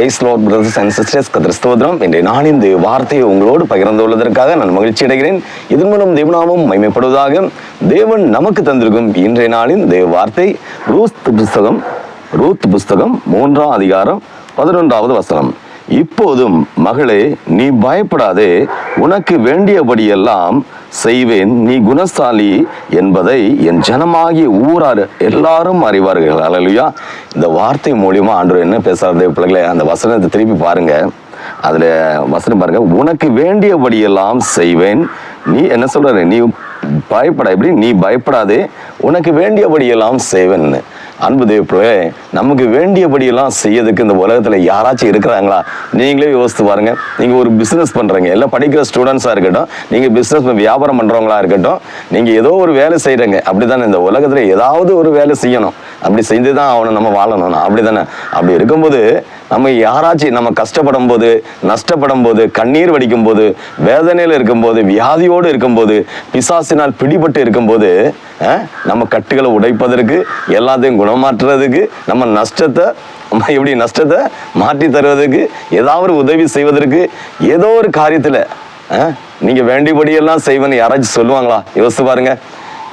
Praise lord brothers and sisters கிறிஸ்தவதனம் இன்றைய நாளின் இந்த வார்த்தையை உங்களோடு பகிர்ந்து உள்ளதற்காக நான் மகிழ்ச்சி அடைகிறேன். இதன் மூலம் தேவநாமம் மைமைப்படுவதாக தேவன் நமக்கு தந்திருக்கும் இன்றைய நாளின் தேவ வார்த்தை. ரூத் புஸ்தகம் ரூத் புஸ்தகம் மூன்றாம் அதிகாரம் பதினொன்றாவது வசனம். இப்போதும் மகளே நீ பயப்படாதே. உனக்கு வேண்டியபடியெல்லாம் செய்வேன். நீ குணசாலி என்பதை என் ஜனமாகிய ஊரார் எல்லாரும் அறிவார்கள். அல்லையா இந்த வார்த்தை மூலியமா ஆண்டு என்ன பேசுறது பிள்ளைகளே? அந்த வசனத்தை திருப்பி பாருங்க. அதுல வசனம் பாருங்க. உனக்கு வேண்டியபடியெல்லாம் செய்வேன். நீ என்ன சொல்ற நீ பயப்பட. எப்படி? நீ பயப்படாதே. உனக்கு வேண்டியபடியெல்லாம் செய்வேன்னு. அன்பு தேவப்பிள்ளை நமக்கு வேண்டியபடியெல்லாம் செய்யறதுக்கு இந்த உலகத்தில் யாராச்சும் இருக்கிறாங்களா? நீங்களே யோசித்து பாருங்கள் நீங்கள் ஒரு பிஸ்னஸ் பண்ணுறீங்க எல்லாம் படிக்கிற ஸ்டூடெண்ட்ஸாக இருக்கட்டும் நீங்கள் பிஸ்னஸ் வியாபாரம் பண்ணுறவங்களா இருக்கட்டும் நீங்கள் ஏதோ ஒரு வேலை செய்கிறங்க அப்படி தானே இந்த உலகத்தில் ஏதாவது ஒரு வேலை செய்யணும். அப்படி செஞ்சு தான் அவனை நம்ம வாழணும். அப்படிதானே அப்படி இருக்கும்போது நம்ம யாராச்சும் நம்ம கஷ்டப்படும் போது நஷ்டப்படும் போது கண்ணீர் வடிக்கும் போது வேதனையில் இருக்கும்போது வியாதியோடு இருக்கும்போது பிசாசினால் பிடிபட்டு இருக்கும்போது நம்ம கட்டுகளை உடைப்பதற்கு எல்லாத்தையும் குணமாற்றுறதுக்கு நம்ம நஷ்டத்தை நம்ம எப்படி நஷ்டத்தை மாற்றி தருவதற்கு ஏதாவது உதவி செய்வதற்கு ஏதோ ஒரு காரியத்தில் நீங்கள் வேண்டியபடியெல்லாம் செய்வேன்னு யாராச்சும் சொல்லுவாங்களா? யோசித்து பாருங்கள்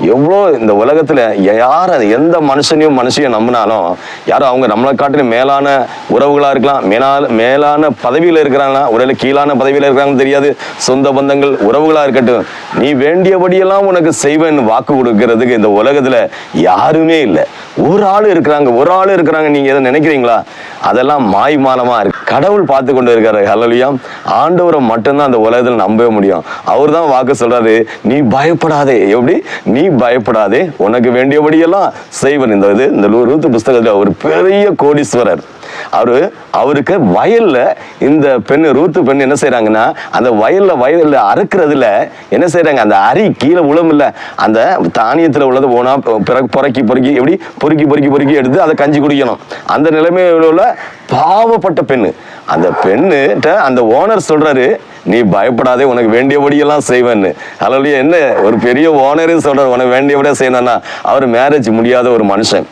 எவ்வளோ இந்த உலகத்தில் யார் எந்த மனுஷனையும் மனுஷையும் நம்பினாலும் யாரும் அவங்க நம்மளை காட்டிலும் மேலான உறவுகளாக இருக்கலாம் மேலான மேலான பதவியில் இருக்கிறாங்களா ஒருவேளை கீழான பதவியில் இருக்கிறாங்கன்னு தெரியாது சொந்த பந்தங்கள் உறவுகளாக இருக்கட்டும் நீ வேண்டியபடியெல்லாம் உனக்கு செய்வேன்னு வாக்கு கொடுக்கறதுக்கு இந்த உலகத்தில் யாருமே இல்லை. ஒரு ஆள் இருக்கிறாங்க ஒரு ஆள் இருக்கிறாங்க நீங்க எதை நினைக்கிறீங்களா? அதெல்லாம் மாய்மானமா இருக்கு. கடவுள் பார்த்து கொண்டு இருக்காரு ஹலலியா ஆண்டவரை மட்டும்தான் அந்த உலகத்தில் நம்பவே முடியும். அவர் தான் வாக்கு சொல்றாரு நீ பயப்படாதே. எப்படி? நீ பயப்படாதே. உனக்கு வேண்டியபடியெல்லாம் செய்வன். இந்த இது இந்த லூ- ரூத்து புஸ்தகத்தில் ஒரு பெரிய கோடீஸ்வரர். அவரு அவருக்கு வயல்ல இந்த பெண்ணு ரூத்து பெண் என்ன செய்யறாங்கன்னா அந்த வயல்ல வயல்ல அறுக்கிறதுல என்ன செய்யறாங்க அந்த அரி கீழே உளம் இல்ல அந்த தானியத்துல உள்ளது போனா பிறகு பொறுக்கி பொறுக்கி எப்படி? பொறுக்கி பொறுக்கி பொறுக்கி எடுத்து அதை கஞ்சி குடிக்கணும். அந்த நிலைமையில உள்ள பாவப்பட்ட பெண்ணு. அந்த பெண்ணுட்ட அந்த ஓனர் சொல்றாரு நீ பயப்படாதே உனக்கு வேண்டியபடியெல்லாம் செய்வேன்னு. அதில் என்ன? ஒரு பெரிய ஓனரே சொல்றாரு உனக்கு வேண்டியபடியா செய்யணும்னா. அவர் மேரேஜ் முடியாத ஒரு மனுஷன்.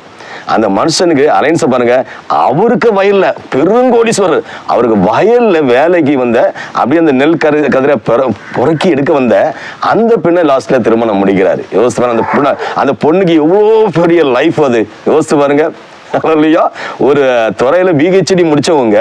அந்த மனுஷனுக்கு அலைன்ஸ் பாருங்க அவருக்கு வயல்ல பெருங்கோடீஸ்வரர் அவருக்கு வயல்ல வேலைக்கு வந்த அப்படியே அந்த நெல் கரு கதிரை பெற- எடுக்க வந்த அந்த பெண்ணை லாஸ்ட்ல திருமணம் முடிக்கிறாரு. யோசிச்சு அந்த பொண்ணு அந்த பொண்ணுக்கு எவ்வளோ பெரிய லைஃப் அது. யோசிச்சு பாருங்க. இல்லையா ஒரு துறையில பிஹெச்டி முடிச்சவங்க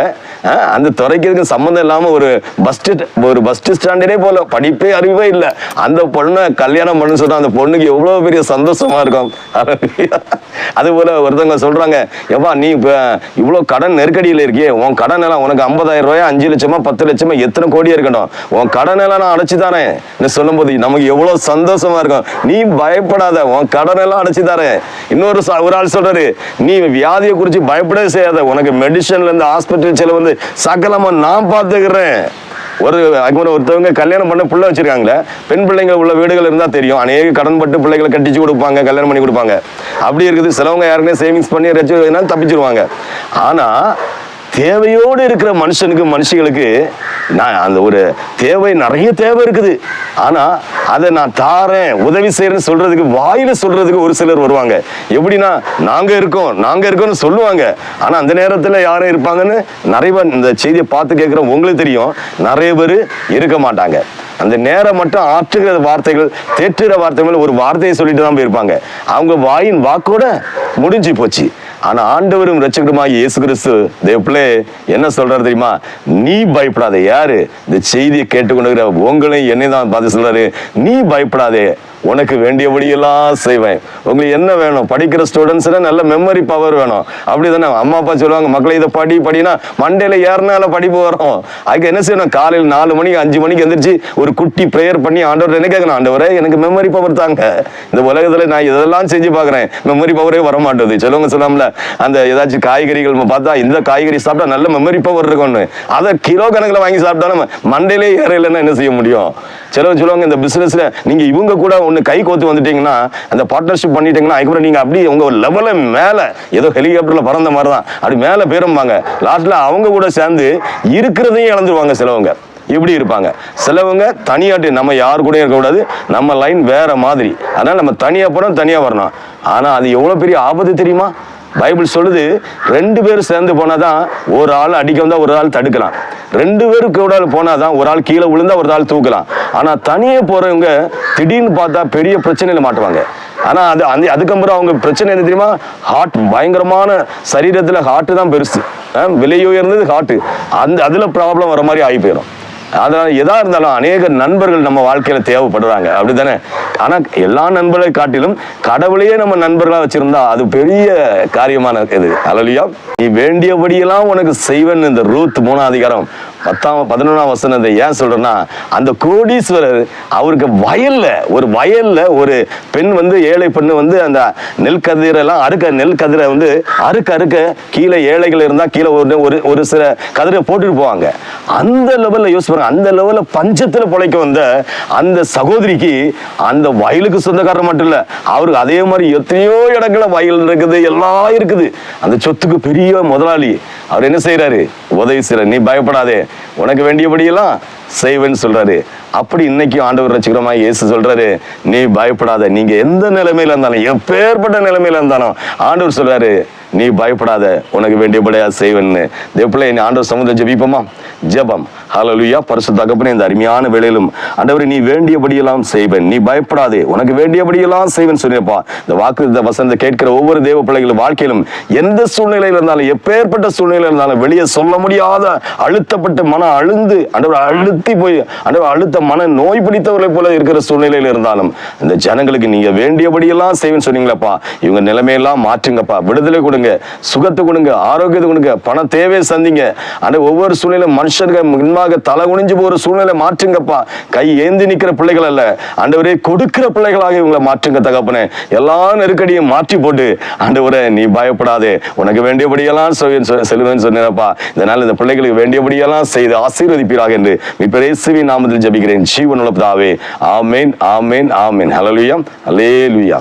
அந்த துறைக்கு இதுக்கு சம்மந்தம் இல்லாம ஒரு பஸ் ஒரு பஸ் ஸ்டாண்டர்டே போல படிப்பே அறிவே இல்லை. அந்த பொண்ணை கல்யாணம் பண்ணு சொன்னா அந்த பொண்ணுக்கு எவ்வளவு பெரிய சந்தோஷமா இருக்கும்? அது போல ஒருத்தவங்க சொல்றாங்க எப்பா நீ இப்ப இவ்வளவு கடன் நெருக்கடியில் இருக்கியே. உன் கடன் எல்லாம் உனக்கு ஐம்பதாயிரம் ரூபாய் அஞ்சு லட்சமா பத்து லட்சமா எத்தனை கோடி இருக்கணும்? உன் கடன் எல்லாம் நான் அடைச்சி தரேன். சொல்லும் போது நமக்கு எவ்வளவு சந்தோஷமா இருக்கும். நீ பயப்படாத. உன் கடன் எல்லாம் அடைச்சி தரேன். இன்னொரு ஒரு ஆள் சொல்றாரு நீ வியாதியை குறித்து பயப்படவே செய்யாத. உனக்கு மெடிசன்லேருந்து ஹாஸ்பிட்டல் செலவு வந்து சகலமாக நான் பார்த்துக்கிறேன். ஒரு அதுக்கு ஒருத்தவங்க கல்யாணம் பண்ண பிள்ளை வச்சிருக்காங்களே பெண் பிள்ளைங்க உள்ள வீடுகள் இருந்தால் தெரியும். அநேக கடன் பட்டு பிள்ளைகளை கட்டிச்சு கொடுப்பாங்க கல்யாணம் பண்ணி கொடுப்பாங்க. அப்படி இருக்குது சிலவங்க யாருக்குமே சேவிங்ஸ் பண்ணி வச்சு தப்பிச்சிருவாங்க. ஆனால் தேவையோடு இருக்கிற மனுஷனுக்கு மனுஷங்களுக்கு நான் அந்த ஒரு தேவை நிறைய தேவை இருக்குது. ஆனா அதை நான் தாரேன். உதவி செய்யறேன்னு சொல்றதுக்கு வாயில சொல்றதுக்கு ஒரு சிலர் வருவாங்க. எப்படின்னா நாங்க இருக்கோம் நாங்க இருக்கோம்னு சொல்லுவாங்க. ஆனா அந்த நேரத்துல யாரும் இருப்பாங்கன்னு நிறைய பேர் இந்த செய்தியை பார்த்து கேட்குறோம் உங்களுக்கு தெரியும். நிறைய பேர் இருக்க மாட்டாங்க. அந்த நேரம் மட்டும் ஆற்றுகிற வார்த்தைகள் தேற்றுகிற வார்த்தைகள் ஒரு வார்த்தையை சொல்லிட்டு தான் போயிருப்பாங்க. அவங்க வாயின் வாக்கோட முடிஞ்சு போச்சு. ஆனா ஆண்டவரும் ரட்சகருமாகிய இயேசு கிறிஸ்து தேவப்பிள்ளே என்ன சொல்றாரு தெரியுமா? நீ பயப்படாதே. யாரு? இந்த செய்தியை கேட்டுக்கொண்டிருக்கிற உங்களையும் என்னை தான் பார்த்து சொல்றாரு. நீ பயப்படாதே. உனக்கு வேண்டியபடியெல்லாம் செய்வேன். உங்களுக்கு என்ன வேணும்? படிக்கிற ஸ்டூடெண்ட்ஸ்னா நல்ல மெமரி பவர் வேணும். அப்படிதானே அம்மா அப்பா சொல்லுவாங்க மக்களை இதை படி படினா மண்டேல ஏறினால படிப்பு வரும். அதுக்கு என்ன செய்யணும்? காலையில் நாலு மணிக்கு அஞ்சு மணிக்கு எந்திரிச்சு ஒரு குட்டி ப்ரேயர் பண்ணி ஆண்டவர் என்ன கேட்கணும்? ஆண்டவரே எனக்கு மெமரி பவர் தாங்க. இந்த உலகத்தில் நான் இதெல்லாம் செஞ்சு பார்க்குறேன். மெமரி பவரே வர மாட்டேது சொல்லுவாங்க சொல்லாமல அந்த ஏதாச்சும் காய்கறிகள் பார்த்தா இந்த காய்கறி சாப்பிட்டா நல்ல மெமரி பவர் இருக்கும்னு. அதை கிலோ கணக்கில் வாங்கி சாப்பிட்டாலும் மண்டையிலே இல்லைன்னா என்ன செய்ய முடியும்? சிலவங்க சொல்லுவாங்க இந்த பிஸ்னஸில் நீங்கள் இவங்க கூட ஒன்று கை கோத்து வந்துட்டீங்கன்னா அந்த பார்ட்னர்ஷிப் பண்ணிட்டீங்கன்னா அதுக்கப்புறம் நீங்க அப்படி உங்க லெவலில் மேலே ஏதோ ஹெலிகாப்டர்ல பறந்த மாதிரி தான் அப்படி மேலே பேரும்பாங்க லாஸ்ட்டில் அவங்க கூட சேர்ந்து இருக்கிறதையும் இழந்துருவாங்க சிலவங்க. இப்படி இருப்பாங்க. சிலவங்க தனியாட்டு நம்ம யார் கூட இருக்கக்கூடாது நம்ம லைன் வேற மாதிரி. அதனால நம்ம தனியா போகிறோம் தனியா வரணும். ஆனா அது எவ்வளவு பெரிய ஆபத்து தெரியுமா? பைபிள் சொல்லுது ரெண்டு பேரும் சேர்ந்து போனாதான் ஒரு ஆள் அடிக்க வந்தால் ஒரு ஆள் தடுக்கலாம். ரெண்டு பேரும் கூட போனாதான் ஒரு ஆள் கீழே விழுந்தா ஒரு ஆள் தூக்கலாம். ஆனால் தனியே போறவங்க திடீர்னு பார்த்தா பெரிய பிரச்சனையில் மாட்டுவாங்க. ஆனால் அது அந்த அதுக்கப்புறம் அவங்க பிரச்சனை என்ன தெரியுமா? ஹார்ட் பயங்கரமான சரீரத்தில் ஹார்ட்டு தான் பெருசு. அஹ் விலை ஹார்ட்டு அந்த அதில் ப்ராப்ளம் வர மாதிரி ஆகி போயிடும் அதனால எதா இருந்தாலும் அநேக நண்பர்கள் நம்ம வாழ்க்கையில தேவைப்படுறாங்க. அப்படித்தானே? ஆனா எல்லா நண்பர்களை காட்டிலும் கடவுளையே நம்ம நண்பர்களா வச்சிருந்தா அது பெரிய காரியமான இது. அலலியா நீ வேண்டியபடியெல்லாம் உனக்கு செய்வன் இந்த ரூத் மூணாம் அதிகாரம் பத்தாம் பதினொன்றாம் வசனத்தை ஏன் சொல்றேன்னா அந்த கோடீஸ்வரர் அவருக்கு வயல்ல ஒரு வயல்ல ஒரு பெண் வந்து ஏழை பெண்ணு வந்து அந்த நெல் கதிரெல்லாம் அறுக்க நெல் கதிரை வந்து அறுக்க அறுக்க கீழே ஏழைகள் இருந்தால் கீழே ஒரு ஒரு ஒரு சில கதிரை போட்டுட்டு போவாங்க. அந்த லெவலில் யூஸ் பாருங்க அந்த லெவலில் பஞ்சத்தில் பிழைக்க வந்த அந்த சகோதரிக்கு அந்த வயலுக்கு சொந்தக்காரர் மட்டும் இல்லை அவருக்கு அதே மாதிரி எத்தனையோ இடங்களில் வயல் இருக்குது எல்லாம் இருக்குது. அந்த சொத்துக்கு பெரிய முதலாளி. அவர் என்ன செய்யறாரு உதவி செய்கிறார் நீ பயப்படாதே. உனக்கு வேண்டியபடியெல்லாம் செய்வேன்னு சொல்றாரு. அப்படி இன்னைக்கு ஆண்டவர் ரசிக்கிறமா இயேசு சொல்றாரு நீ பயப்படாத. நீங்க எந்த நிலைமையில இருந்தாலும் எப்பேற்பட்ட நிலைமையில இருந்தாலும் ஆண்டவர் சொல்றாரு நீ பயப்படாத. உனக்கு வேண்டியபடியா செய்வேன்னு. தேவப்பிள்ளை நீ ஆண்டவர் சமுதிர ஜபிப்போமா? ஜெபம். ஹலலுயா பரிசு தகப்பனே இந்த அருமையான வேலையிலும் ஆண்டவரே நீ வேண்டியபடியெல்லாம் செய்வேன். நீ பயப்படாதே. உனக்கு வேண்டியபடியெல்லாம் செய்வேன் சொல்லியப்பா இந்த வாக்கு இந்த வசந்த கேட்கிற ஒவ்வொரு தேவ பிள்ளைகளும் வாழ்க்கையிலும் எந்த சூழ்நிலையில் இருந்தாலும் எப்பேற்பட்ட சூழ்நிலையில் இருந்தாலும் வெளியே சொல்ல முடியாத அழுத்தப்பட்டு மன அழுந்து ஆண்டவர் அழுத்தி போய் ஆண்டவர் அழுத்த மன நோய் பிடித்தவர்களை போல இருக்கிற சூழ்நிலையில் இருந்தாலும் இந்த ஜனங்களுக்கு நீங்க வேண்டியபடியெல்லாம் செய்வேன்னு சொன்னீங்களப்பா. இவங்க நிலைமையெல்லாம் மாற்றுங்கப்பா. விடுதலை கொடுங்க சுகத்தை கொடுங்க ஆரோக்கியத்தை கொடுங்க பண தேவையை சந்திங்க. அந்த ஒவ்வொரு சூழ்நிலையும் மனுஷனுக்கு முன்பாக தலை குனிஞ்சு போற சூழ்நிலை மாற்றுங்கப்பா. கை ஏந்தி நிக்கிற பிள்ளைகள் அல்ல. ஆண்டவரே கொடுக்கிற பிள்ளைகளாக இவங்களை மாற்றுங்க தகப்பனே. எல்லா நெருக்கடியும் மாற்றி போட்டு ஆண்டவரே நீ பயப்படாதே. உனக்கு வேண்டியபடியெல்லாம் செல்வேன் சொ- செல்வேன்னு சொன்னேனப்பா. இதனால் இந்த பிள்ளைகளுக்கு வேண்டியபடியெல்லாம் செய்து ஆசீர்வதிப்பீராக என்று இப்பேசுவி நாமத்தில் ஜபிக்கிறேன். ஜீவனுள்ள பிதாவே. ஆமேன் ஆமேன் ஆமேன். ஹalleluya ஹalleluya